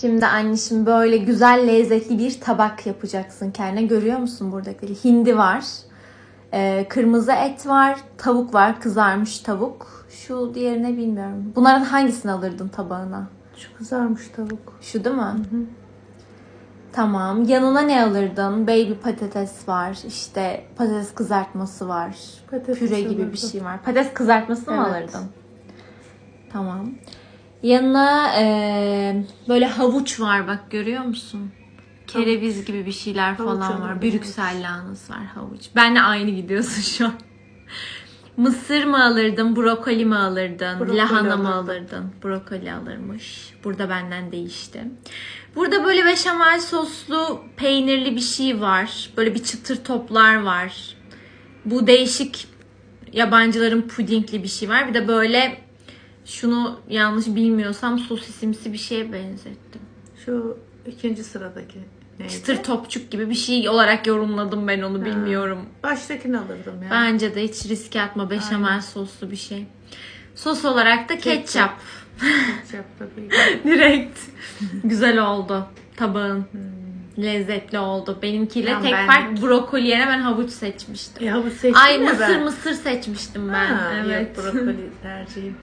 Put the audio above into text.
Şimdi anneciğim böyle güzel lezzetli bir tabak yapacaksın kendine. Görüyor musun buradakileri? Hindi var. Ee, kırmızı et var. Tavuk var. Kızarmış tavuk. Şu diğerine bilmiyorum. Bunların hangisini alırdın tabağına? Şu kızarmış tavuk. Şu değil mi? Tamam. Yanına ne alırdın? Baby patates var. İşte patates kızartması var. Patates Püre gibi bir şey var. Patates kızartması mı Evet. alırdın? Tamam. Yanına eee, böyle havuç var bak görüyor musun? Kereviz gibi bir şeyler Havuç falan var. alırdım, Brüksel lahanası var havuç. Benle aynı gidiyorsun şu an. Mısır mı alırdın, brokoli mi alırdın, Brokoli lahana mı alırdım. alırdın? Brokoli alırmış. Burada benden değişti. Burada böyle beşamel soslu peynirli bir şey var. Böyle bir çıtır toplar var. Bu değişik yabancıların pudingli bir şey var. Bir de böyle şunu yanlış bilmiyorsam sosisimsi bir şeye benzettim. Şu ikinci sıradaki neydi? Çıtır topçuk gibi bir şey olarak yorumladım ben onu bilmiyorum. Baştakini alırdım ya. Bence de hiç riske atma beşamel soslu bir şey. Sos olarak da ketçap. Ketçap. Ketçap tabii. Direkt. Güzel oldu tabağın. Lezzetli oldu. Benimkiyle Ya tek ben- fark brokoli yerine ben havuç seçmiştim. Ya bu seçtim Ay mısır mısır seçmiştim ben. Evet. Yok brokoli tercihim.